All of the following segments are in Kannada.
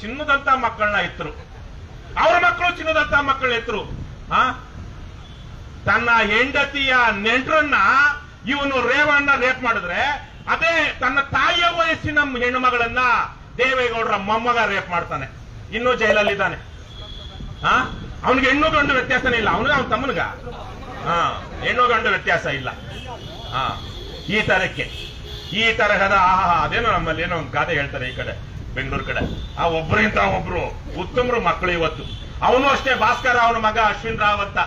ಚಿನ್ನದಂತ ಮಕ್ಕಳನ್ನ ಎತ್ತರು. ಅವ್ರ ಮಕ್ಕಳು ಚಿನ್ನದಂತ ಮಕ್ಕಳ ಎತ್ತರು. ಆ? ತನ್ನ ಹೆಂಡತಿಯ ನೆಂಟರನ್ನ ಇವನು ರೇವಣ್ಣ ರೇಪ್ ಮಾಡಿದ್ರೆ, ಅದೇ ತನ್ನ ತಾಯಿಯ ವಯಸ್ಸಿನ ಹೆಣ್ಣು ಮಗಳನ್ನ ದೇವೇಗೌಡರ ಮೊಮ್ಮಗ ರೇಪ್ ಮಾಡ್ತಾನೆ. ಇನ್ನೂ ಜೈಲಲ್ಲಿದ್ದಾನೆ. ಆ? ಅವನಿಗೆ ಹೆಣ್ಣು ಗಂಡು ವ್ಯತ್ಯಾಸನೇ ಇಲ್ಲ. ಅವನಿಗೆ ಅವನ ತಮ್ಮನಿಗ. ಹಾ ಹೆಣ್ಣು ಗಂಡು ವ್ಯತ್ಯಾಸ ಇಲ್ಲ. ಹಾ ಈ ತರಕ್ಕೆ. ಈ ತರಹದ ಆಹಾ, ಅದೇನೋ ನಮ್ಮಲ್ಲಿ ಏನೋ ಒಂದು ಗಾದೆ ಹೇಳ್ತಾರೆ ಈ ಕಡೆ. ಬೆಂಗಳೂರು ಕಡೆ. ಆ ಒಬ್ಬರಿಂದ ಒಬ್ರು, ಉತ್ತಮರು ಮಕ್ಕಳು ಇವತ್ತು. ಅವನು ಅಷ್ಟೇ, ಭಾಸ್ಕರ್ ಅವನ ಮಗ ಅಶ್ವಿನ್ ರಾವ್ ಅಂತ.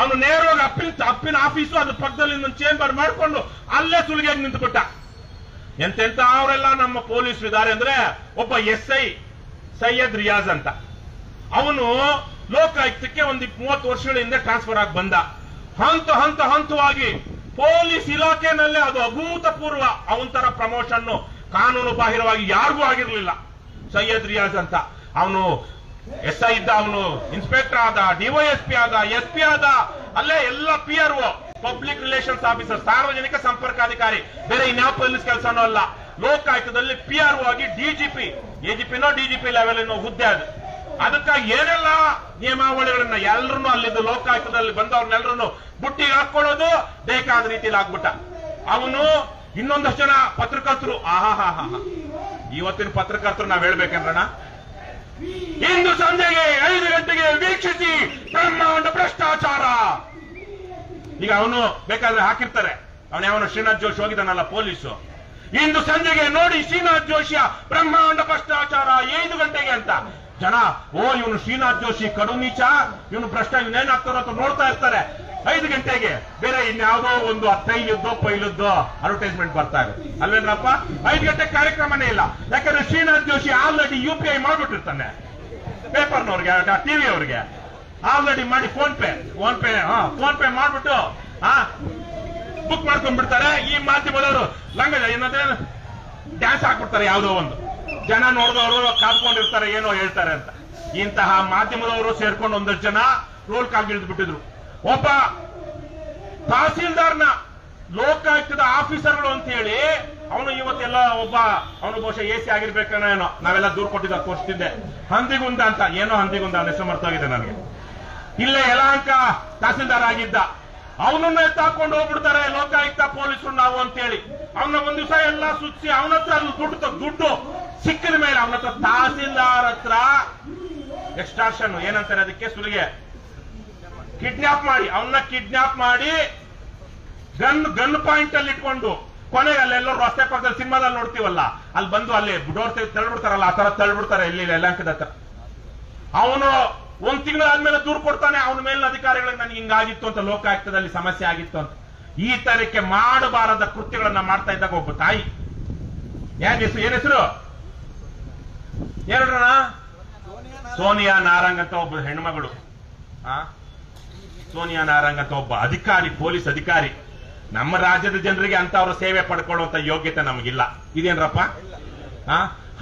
ಅವನು ನೇರವಾಗಿ ಅಪ್ಪಿನ ಅಪ್ಪಿನ ಆಫೀಸು ಅದ್ರ ಪಕ್ಕದಲ್ಲಿ ಇನ್ನೊಂದು ಚೇಂಬರ್ ಮಾಡಿಕೊಂಡು ಅಲ್ಲೇ ಸುಲಿಗೆಯಾಗಿ ನಿಂತುಬಿಟ್ಟ. ಎಂತೆಂತ ಅವರೆಲ್ಲ ನಮ್ಮ ಪೊಲೀಸ್ ಇದ್ದಾರೆ ಅಂದ್ರೆ ಒಬ್ಬ ಎಸ್ ಐ ಸೈಯದ್ ರಿಯಾಜ್ ಅಂತ. ಅವನು ಲೋಕಾಯುಕ್ತಕ್ಕೆ ಒಂದು ಮೂವತ್ತು ವರ್ಷಗಳ ಹಿಂದೆ ಟ್ರಾನ್ಸ್ಫರ್ ಆಗಿ ಬಂದ. ಹಂತ ಹಂತ, ಹಂತವಾಗಿ ಪೊಲೀಸ್ ಇಲಾಖೆನಲ್ಲೇ ಅದು ಅಭೂತಪೂರ್ವ ಅವನ ತರ ಪ್ರಮೋಷನ್ ಕಾನೂನು ಬಾಹಿರವಾಗಿ ಯಾರಿಗೂ ಆಗಿರ್ಲಿಲ್ಲ. ಸೈಯದ್ ರಿಯಾಜ್ ಅಂತ. ಅವನು ಎಸ್ ಐ ಇದ್ದ, ಅವನು ಇನ್ಸ್ಪೆಕ್ಟರ್ ಆದ ಡಿವೈಎಸ್ಪಿ ಆದ ಎಸ್ ಪಿ ಆದ, ಅಲ್ಲೇ ಎಲ್ಲ P R O public relations officer ಸಾರ್ವಜನಿಕ ಸಂಪರ್ಕಾಧಿಕಾರಿ ಬೇರೆ ಇನ್ಯಾವ ಪೊಲೀಸ್ ಕೆಲಸನೂ ಅಲ್ಲ. ಲೋಕಾಯುಕ್ತದಲ್ಲಿ ಪಿ ಆರ್ ಒ ಆಗಿ ಡಿಜಿಪಿ ಎಜಿಪಿನೋ ಡಿಜಿಪಿ ಲೆವೆಲ್ ಹುದ್ದೆ ಅದು. ಅದಕ್ಕಾಗಿ ಏನೆಲ್ಲ ನಿಯಮಾವಳಿಗಳನ್ನ ಎಲ್ಲರೂ ಅಲ್ಲಿದ್ದು ಲೋಕಾಯುಕ್ತದಲ್ಲಿ ಬಂದವ್ರನ್ನೆಲ್ಲರನ್ನು ಬುಟ್ಟಿಗೆ ಹಾಕೊಳ್ಳೋದು ಬೇಕಾದ ರೀತಿಯಲ್ಲಿ ಆಗ್ಬಿಟ್ಟ. ಅವನು ಇನ್ನೊಂದಷ್ಟು ಜನ ಪತ್ರಕರ್ತರು ಆಹಾ ಇವತ್ತಿನ ಪತ್ರಕರ್ತರು ನಾವ್ ಹೇಳ್ಬೇಕೇನ್ರಣ ಇಂದು ಸಂಜೆಗೆ ಐದು ಗಂಟೆಗೆ ವೀಕ್ಷಿಸಿ ಬ್ರಹ್ಮಾಂಡ ಭ್ರಷ್ಟಾಚಾರ. ಈಗ ಅವನು ಬೇಕಾದ್ರೆ ಹಾಕಿರ್ತಾರೆ. ಅವನ ಯಾವನು? ಶ್ರೀನಾಥ್ ಜೋಶಿ ಹೋಗಿದ್ದಾನಲ್ಲ ಪೊಲೀಸು. ಇಂದು ಸಂಜೆಗೆ ನೋಡಿ ಶ್ರೀನಾಥ್ ಜೋಶಿಯ ಬ್ರಹ್ಮಾಂಡ ಭ್ರಷ್ಟಾಚಾರ ಐದು ಗಂಟೆಗೆ ಅಂತ. ಜನ, ಓ, ಇವನು ಶ್ರೀನಾಥ್ ಜೋಶಿ ಕಡು ನೀಚ, ಇವನು ಭ್ರಷ್ಟ ಇವನೇನಾಗ್ತಾರೋ ಅಂತ ನೋಡ್ತಾ ಇರ್ತಾರೆ. ಗಂಟೆಗೆ ಬೇರೆ ಇನ್ಯಾವುದೋ ಒಂದು ಹತ್ತೈದುದ್ದೋ ಪೈಲದ್ದೋ ಅಡ್ವರ್ಟೈಸ್ಮೆಂಟ್ ಬರ್ತಾ ಇದೆ. ಅಲ್ವೇನ್ರಪ್ಪ? ಐದು ಗಂಟೆ ಕಾರ್ಯಕ್ರಮನೇ ಇಲ್ಲ. ಯಾಕಂದ್ರೆ Srinath Joshi already U P I ಮಾಡ್ಬಿಟ್ಟಿರ್ತಾನೆ. ಪೇಪರ್ನವ್ರಿಗೆ ಟಿವಿ ಅವ್ರಿಗೆ. ಆಲ್ರೆಡಿ ಮಾಡಿ phone pay phone pay phone pay ಮಾಡ್ಬಿಟ್ಟು ಹಾ ಬುಕ್ ಮಾಡ್ಕೊಂಡ್ಬಿಡ್ತಾರೆ. ಈ ಮಾಧ್ಯಮದವರು ಲಂಗ ಏನಂದ್ರೆ ಡ್ಯಾನ್ಸ್ ಹಾಕ್ಬಿಡ್ತಾರೆ ಯಾವುದೋ ಒಂದು. ಜನ ನೋಡಿದವರು ಕಾದ್ಕೊಂಡಿರ್ತಾರೆ, ಏನೋ ಹೇಳ್ತಾರೆ ಅಂತ. ಇಂತಹ ಮಾಧ್ಯಮದವರು ಸೇರ್ಕೊಂಡು ಒಂದಷ್ಟು ಜನ ರೋಲ್ ಕಾಲ್ ಬಿಟ್ಟಿದ್ರು. ಒಬ್ಬ ತಹಸೀಲ್ದಾರ್ನ ಲೋಕಾಯುಕ್ತದ ಆಫೀಸರ್ಗಳು ಅಂತ ಹೇಳಿ, ಅವನು ಇವತ್ತೆಲ್ಲ ಒಬ್ಬ ಅವನು ಬಹುಶಃ ಎ ಸಿ ಆಗಿರ್ಬೇಕೇನೋ ಏನೋ, ನಾವೆಲ್ಲ ದೂರ ಕೊಟ್ಟಿದ್ದ, ತೋರಿಸ್ತಿದ್ದೆ. ಹಂದಿಗುಂದ ಅಂತ, ಏನೋ ಹಂದಿಗುಂದ ಅವನ ಹೆಸರು ಮರ್ತೋಗಿದೆ ನನಗೆ. ಇಲ್ಲೇ ಯಲಹಂಕ ತಹಸೀಲ್ದಾರ್ ಆಗಿದ್ದ. ಅವನನ್ನ ಎತ್ತಾಕೊಂಡು ಹೋಗ್ಬಿಡ್ತಾರೆ ಲೋಕಾಯುಕ್ತ ಪೊಲೀಸರು ನಾವು ಅಂತೇಳಿ ಅವನ ಒಂದ್ ದಿವಸ ಎಲ್ಲ ಸುತ್ತಿಸಿ ಅವನ ಹತ್ರ ಅದು ದುಡ್ಡು ದುಡ್ಡು ಸಿಕ್ಕಿದ ಮೇಲೆ ಅವನ ಹತ್ರ ತಹಸೀಲ್ದಾರ್ ಹತ್ರ ಎಕ್ಸ್ಟ್ರಾಕ್ಷನ್ ಏನಂತಾರೆ ಅದಕ್ಕೆ ಸುಲಿಗೆ. ಕಿಡ್ನಾಪ್ ಮಾಡಿ ಅವನ್ನ ಕಿಡ್ನಾಪ್ ಮಾಡಿ ಗನ್ ಗನ್ ಪಾಯಿಂಟ್ ಅಲ್ಲಿ ಇಟ್ಕೊಂಡು ಕೊನೆಗೆ ಅಲ್ಲೆಲ್ಲರೂ ರಸ್ತೆ ಪಕ್ಕದಲ್ಲಿ ಸಿನಿಮಾದಲ್ಲಿ ನೋಡ್ತೀವಲ್ಲ, ಅಲ್ಲಿ ಬಂದು ಅಲ್ಲಿ ಡೋರ್ ತಳ್ಬಿಡ್ತಾರಲ್ಲ, ಆ ತರ ತಳ್ಬಿಡ್ತಾರೆ ಇಲ್ಲಿ ಯಲಹಂಕದ ಹತ್ರ. ಅವನು ಒಂದ್ ತಿಂಗಳಾದ್ಮೇಲೆ ದೂರು ಕೊಡ್ತಾನೆ, ಅವನ ಮೇಲಿನ ಅಧಿಕಾರಿಗಳಿಗೆ ನನಗೆ ಹಿಂಗಾಗಿತ್ತು ಅಂತ ಲೋಕಾಯುಕ್ತದಲ್ಲಿ ಸಮಸ್ಯೆ ಆಗಿತ್ತು ಅಂತ. ಈ ತರಕ್ಕೆ ಮಾಡಬಾರದ ಕೃತ್ಯಗಳನ್ನ ಮಾಡ್ತಾ ಇದ್ದಾಗ ಒಬ್ಬ ತಾಯಿ. ಏನ್ ಹೆಸರು ಏನ್ ಹೆಸರು? ಎರಡಣ ಸೋನಿಯಾ ನಾರಂಗ್ ಅಂತ ಒಬ್ಬ ಹೆಣ್ಮಗಳು. ಆ? ಸೋನಿಯಾ ನಾರಂಗ್ ಅಂತ ಒಬ್ಬ ಅಧಿಕಾರಿ, ಪೊಲೀಸ್ ಅಧಿಕಾರಿ. ನಮ್ಮ ರಾಜ್ಯದ ಜನರಿಗೆ ಅಂತವ್ರ ಸೇವೆ ಪಡ್ಕೊಳ್ಳುವಂತ ಯೋಗ್ಯತೆ ನಮಗಿಲ್ಲ. ಇದೇನ್ರಪ್ಪ?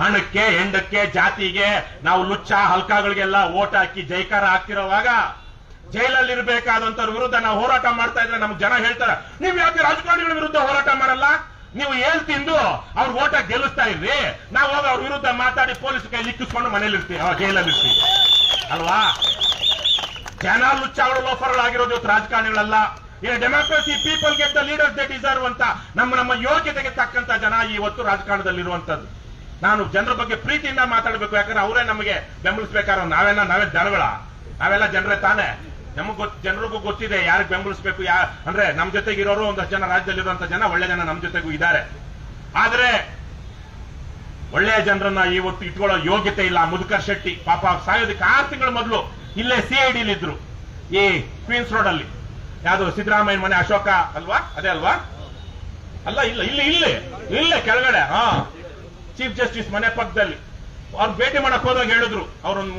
ಹಣಕ್ಕೆ, ಹೆಂಡಕ್ಕೆ, ಜಾತಿಗೆ ನಾವು ಲುಚ್ಚ ಹಲ್ಕಾಗಳಿಗೆಲ್ಲ ಓಟ್ ಹಾಕಿ ಜೈಕಾರ ಹಾಕ್ತಿರೋವಾಗ ಜೈಲಲ್ಲಿ ಇರಬೇಕಾದಂತವ್ರ ವಿರುದ್ಧ ನಾವು ಹೋರಾಟ ಮಾಡ್ತಾ ಇದ್ರೆ ನಮ್ಗೆ ಜನ ಹೇಳ್ತಾರೆ, ನೀವು ಯಾಕೆ ರಾಜಕಾರಣಿಗಳ ವಿರುದ್ಧ ಹೋರಾಟ ಮಾಡಲ್ಲ? ನೀವು ಏಳ್ ತಿಂದು ಅವ್ರ ಓಟ ಗೆಲ್ಲಿಸ್ತಾ ಇದ್ರಿ ನಾವು ಹೋಗಿ ಅವ್ರ ವಿರುದ್ಧ ಮಾತಾಡಿ ಪೊಲೀಸ್ ಕೈ ಲಿಕ್ಕಿಸ್ಕೊಂಡು ಮನೇಲಿ ಇರ್ತೀವಿ ಜೈಲಲ್ಲಿ ಇರ್ತೀವಿ ಅಲ್ವಾ? ಜನ ಲುಚ್ಚಾಗಳು ಲೋಫರ್ಗಳಾಗಿರೋದು ಇವತ್ತು ರಾಜಕಾರಣಿಗಳಲ್ಲ. In democracy people get the leaders they deserve ಅಂತ ನಮ್ಮ ನಮ್ಮ ಯೋಗ್ಯತೆಗೆ ತಕ್ಕಂತ ಜನ ಇವತ್ತು ರಾಜಕಾರಣದಲ್ಲಿರುವಂತದ್ದು ನಾನು ಜನರ ಬಗ್ಗೆ ಪ್ರೀತಿಯಿಂದ ಮಾತಾಡಬೇಕು, ಯಾಕಂದ್ರೆ ಅವರೇ ನಮಗೆ ಬೆಂಬಲಿಸಬೇಕಾದ್ರೆ ನಾವೆಲ್ಲ, ನಾವೇ ಜನಗಳ ನಾವೆಲ್ಲ ಜನರೇ ತಾನೇ. ನಮಗ್ ಗೊತ್ತ ಜನರಿಗೂ ಗೊತ್ತಿದೆ ಯಾರಿಗೆ ಬೆಂಬಲಿಸಬೇಕು, ಯಾ, ಅಂದ್ರೆ ನಮ್ ಜೊತೆಗೆ ಇರೋರು ಒಂದಷ್ಟು ಜನ ರಾಜ್ಯದಲ್ಲಿರುವಂತ ಜನ, ಒಳ್ಳೆ ಜನ ನಮ್ ಜೊತೆಗೂ ಇದ್ದಾರೆ. ಆದ್ರೆ ಒಳ್ಳೆಯ ಜನರನ್ನ ಇವತ್ತು ಇಟ್ಕೊಳ್ಳೋ ಯೋಗ್ಯತೆ ಇಲ್ಲ. ಮುದುಕರ್ ಶೆಟ್ಟಿ, ಪಾಪ ಸಾಯೋದಕ್ಕೆ ಆರು ತಿಂಗಳ ಮೊದಲು ಇಲ್ಲೇ ಸಿ ಐ ಡಿಲಿ ಇದ್ರು. ಈ ಕ್ವೀನ್ಸ್ ರೋಡ್ ಅಲ್ಲಿ. ಯಾವುದು ಸಿದ್ದರಾಮಯ್ಯ ಮನೆ ಅಶೋಕ ಅಲ್ವಾ? ಅದೇ ಅಲ್ವಾ? ಅಲ್ಲ, ಇಲ್ಲ, ಇಲ್ಲಿ ಇಲ್ಲಿ, ಇಲ್ಲೇ ಕೆಳಗಡೆ, ಹಾ. ಚೀಫ್ ಜಸ್ಟಿಸ್ ಮನೆ ಪಕ್ಕದಲ್ಲಿ. ಅವ್ರು ಭೇಟಿ ಮಾಡಕ್ ಹೋದಾಗ ಹೇಳಿದ್ರು. ಅವ್ರೊಂದು